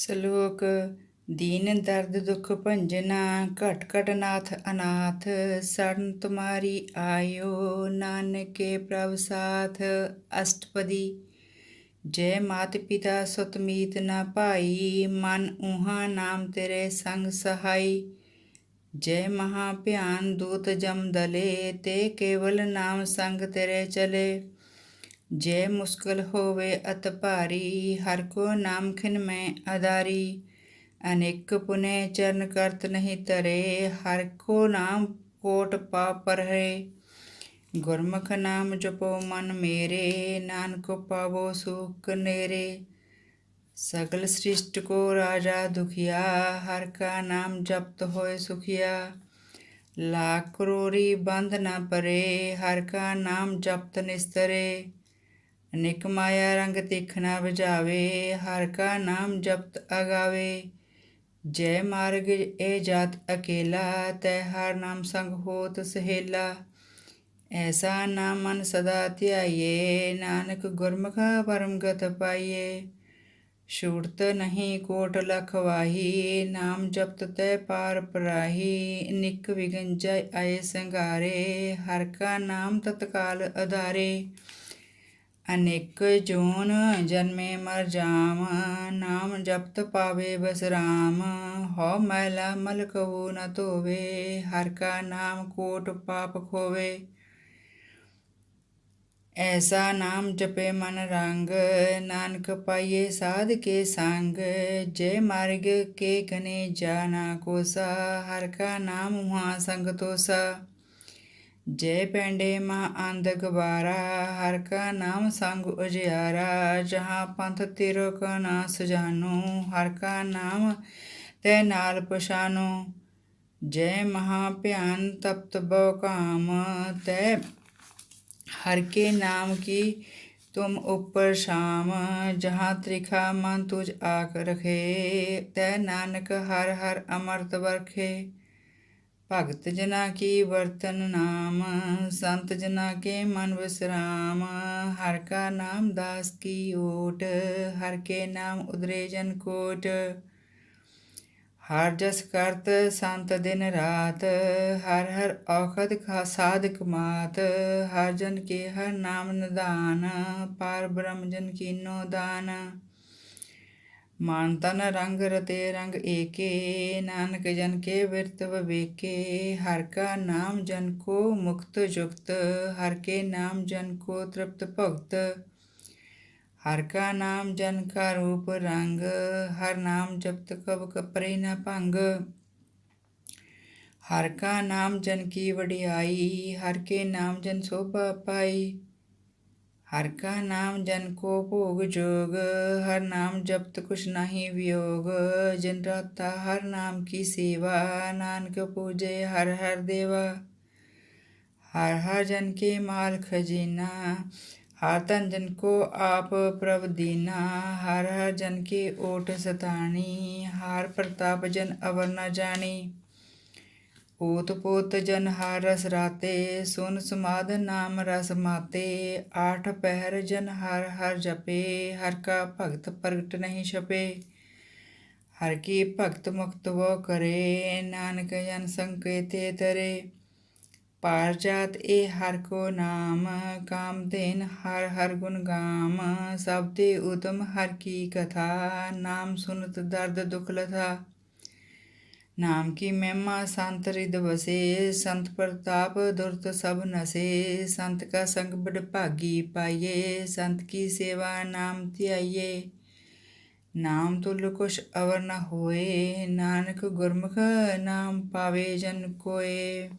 ਸ਼ਲੋਕ, ਦੀਨ ਦਰਦ ਦੁਖ ਭੰਜਨਾ ਘਟ ਘਟ ਨਾਥ ਅਨਾਥ, ਸਰਨ ਤੁਮਾਰੀ ਆਇਓ, ਨਾਨਕੇ ਪ੍ਰਭ ਸਾਥ, ਅਸ਼ਟਪਦੀ। ਜੈ ਮਾਤ ਪਿਤਾ ਸੁਤ ਮੀਤ ਨਾ ਭਾਈ, ਮਨ ਉਹਾ ਨਾਮ ਤੇਰੇ ਸੰਗ ਸਹਾਈ। ਜੈ ਮਹਾ ਭਿਆਨ ਦੂਤ ਜਮ ਦਲੇ, ਤੇ ਕੇਵਲ ਨਾਮ ਸੰਗ ਤੇਰੇ ਚਲੇ। ਜੇ ਮੁਸ਼ਕਲ ਹੋਵੇ ਅਤ ਭਾਰੀ, ਹਰ ਕੋ ਨਾਮ ਖਿਨ ਮੈਂ ਆਧਾਰੀ ਅਨੇਕ ਪੁਨੇ ਚਰਨ ਕਰਤ ਨਹੀਂ ਤਰੇ ਹਰ ਕੋ ਨਾਮ ਕੋਟ ਪਾਪ ਪਰਹੇ। ਗੁਰਮੁਖ ਨਾਮ ਜਪੋ ਮਨ ਮੇਰੇ, ਨਾਨਕ ਪਾਵੋ ਸੁਖ ਨੇਰੇ। ਸਗਲ ਸ੍ਰਿਸ਼ਟ ਕੋ ਰਾਜਾ ਦੁਖਿਆ, ਹਰ ਕਾ ਨਾਮ ਜਪਤ ਹੋਏ ਸੁਖਿਆ। ਲੱਖ ਕਰੋੜੀ ਬੰਦ ਨਾ ਪਰੇ, ਹਰ ਕਾ ਨਾਮ ਜਪਤ ਨਿਸਤਰੇ। ਅਨੇਕ ਮਾਇਆ ਰੰਗ ਦੇਖਣਾ ਬੁਝਾਵੇ, ਹਰ ਕਾ ਨਾਮ ਜਪਤ ਅਗਾਵੇ। ਜੈ ਮਾਰਗ ਏ ਜਾਤ ਅਕੇਲਾ, ਤੈ ਹਰ ਨਾਮ ਸੰਗ ਹੋਤ ਸਹੇਲਾ। ਐਸਾ ਨਾਮ ਮਨ ਸਦਾ ਧਿਆਈਏ, ਨਾਨਕ ਗੁਰਮੁਖਾ ਪਰਮ ਪਾਈਏ। ਛੂੜਤ ਨਹੀਂ ਕੋਟ ਲਖ ਵਾਹੀ, ਨਾਮ ਜਪਤ ਤੈ ਪਾਰ ਪਰਾਹੀ। ਨਿਕ ਵਿਗੰਜੈ ਆਏ ਸੰਘਾਰੇ, ਹਰ ਕਾ ਨਾਮ ਤਤਕਾਲ ਆਧਾਰੇ ਅਨੇਕ ਜੋਨ ਜਨਮੇ ਮਰ ਜਾਮ, ਨਾਮ ਜਪਤ ਪਾਵੇ ਬਸਰਾਮ ਹੋ ਮੈਲਾ ਮਲ ਕਹੂ ਨ ਧੋਵੇ, ਹਰ ਕਾ ਨਾਮ ਕੋਟ ਪਾਪ ਖੋਵੇ। ਐਸਾ ਨਾਮ ਜਪੇ ਮਨ ਰੰਗ, ਨਾਨਕ ਪਾਈਏ ਸਾਧ ਕੇ ਸੰਗ, ਜੇ ਮਾਰਗ ਕੇ ਕਨੇ ਜਾਣਾ ਕੋਸਾ, ਹਰ ਕਾ ਨਾਮ ਹੁਆ ਸੰਗ ਤੋਸਾ। ਜੇ ਪੈਂਡੇ ਮਾ ਅੰਧ ਗਵਾਰਾ, ਹਰ ਕਾ ਨਾਮ ਸੰਗ ਉਜਿਆਰਾ, ਜਹਾਂ ਪੰਥ ਤੇਰੋ ਨਾ ਸਜਾਨੂ, ਹਰ ਕਾ ਨਾਮ ਤੈ ਨਾਲ ਪਛਾਨੂ। ਜੈ ਮਹਾ ਭਿਆਨ ਤਪਤ ਬੋ ਕਾਮ, ਤੈ ਹਰ ਕੇ ਨਾਮ ਕੀ ਤੁਮ ਉਪਰ ਸ਼ਾਮ, ਜਹਾਂ ਤ੍ਰਿਖਾ ਮਨ ਤੁਜ ਆਕ ਰਖੇ, ਤੈ ਨਾਨਕ ਹਰ ਹਰ ਅਮਰਤ ਵਰਖੇ। ਭਗਤ ਜਨਾ ਕੀ ਵਰਤਨ ਨਾਮ, ਸੰਤ ਜਨਾ ਕੇ ਮਨ ਵਿਸਰਾਮ। ਹਰ ਕਾ ਨਾਮ ਦਾਸ ਕੀ ਓਟ, ਹਰ ਕੇ ਨਾਮ ਉਦਰੇ ਜਨ ਕੋਟ। ਹਰ ਜਸ ਕਰਤ ਸੰਤ ਦਿਨ ਰਾਤ, ਹਰ ਹਰ ਔਖਦ ਖਾ ਸਾਧਕ ਮਾਤ। ਹਰ ਜਨ ਕੇ ਹਰ ਨਾਮ ਨਿਦਾਨ ਪਰ ਬ੍ਰਹਮ ਜਨ ਕੀਨੋ ਦਾਨ। ਮਾਨ ਤਨ ਰੰਗ ਰਤੇ ਰੰਗ ਏਕੇ ਨਾਨਕ ਜਨ ਕੇ ਵਿਰਤ ਵਿਵੇਕੇ ਹਰ ਕਾ ਨਾਮ ਜਨ ਕੋ ਮੁਕਤ ਜੁਗਤ ਹਰ ਕੇ ਨਾਮ ਜਨ ਕੋ ਤ੍ਰਿਪਤ ਭਗਤ ਹਰ ਕਾ ਨਾਮ ਜਨ ਕਾ ਰੂਪ ਰੰਗ ਹਰ ਨਾਮ ਜਪਤ ਕਬ ਕਪਰੇ ਨ ਭੰਗ ਹਰ ਕਾ ਨਾਮ ਜਨ ਕੀ ਵਡਿਆਈ ਹਰ ਕੇ ਨਾਮ ਜਨ ਸੋਭਾ ਪਾਈ ਹਰ ਕਾ ਨਾਮ ਜਨ ਕੋ ਭੋਗ ਜੋਗ ਹਰ ਨਾਮ ਜਪਤ ਕੁਛ ਨਹੀਂ ਵਿਯੋਗ ਜਿਨ ਰਾਤਾ ਹਰ ਨਾਮ ਕੀ ਸੇਵਾ ਨਾਨਕ ਪੂਜੇ ਹਰ ਹਰ ਦੇਵਾ ਹਰ ਹਰ ਜਨ ਕੇ ਮਾਲ ਖਜ਼ੀਨਾ ਹਰ ਤਨ ਜਨ ਕੋ ਆਪ ਪ੍ਰਭ ਦੀਨਾ ਹਰ ਹਰ ਜਨ ਕੀ ਓਟ ਸਤਾਣੀ ਹਰ ਪ੍ਰਤਾਪ ਜਨ ਅਵਰ ਨ ਜਾਣੀ ਓਤ ਪੋਤ ਜਨ ਹਰ ਰਸ ਰਾਤੇ, ਸੁਨ ਸਮਾਦ ਨਾਮ ਰਸ ਮਾਤੇ, ਆਠ ਪਹਿਰ ਜਨ ਹਰ ਹਰ ਜਪੇ, ਹਰ ਕਾ ਭਗਤ ਪ੍ਰਗਟ ਨਹੀਂ ਛਪੇ। ਹਰ ਕੀ ਭਗਤ ਮੁਕਤ ਵੋ ਕਰੇ, ਨਾਨਕ ਜਨ ਸੰਕੇਤੇ ਤਰੇ। ਪਾਰ ਜਾਤ ਏ ਹਰ ਕੋ ਨਾਮ, ਕਾਮ ਦੇਨ ਹਰ ਹਰ ਗੁਣ ਗਾਮ। ਸਭ ਤੇ ਉਤਮ ਹਰ ਕੀ ਕਥਾ, ਨਾਮ ਸੁਨਤ ਦਰਦ ਦੁਖ ਲਥਾ। ਨਾਮ ਕੀ ਮਹਿਮਾ, ਸੰਤ ਰਿਦ ਵਸੇ, ਸੰਤ ਪ੍ਰਤਾਪ ਦੁਰਤ ਸਭ ਨਸੇ, ਸੰਤ ਕਾ ਸੰਗ ਬੜ ਭਾਗੀ ਪਾਈਏ, ਸੰਤ ਕੀ ਸੇਵਾ ਨਾਮ ਧਿਆਈਏ। ਨਾਮ ਤੁਲ ਕੁਛ ਅਵਰ ਨ ਹੋਏ, ਨਾਨਕ ਗੁਰਮੁਖ ਨਾਮ ਪਾਵੇ ਜਨ ਕੋਏ।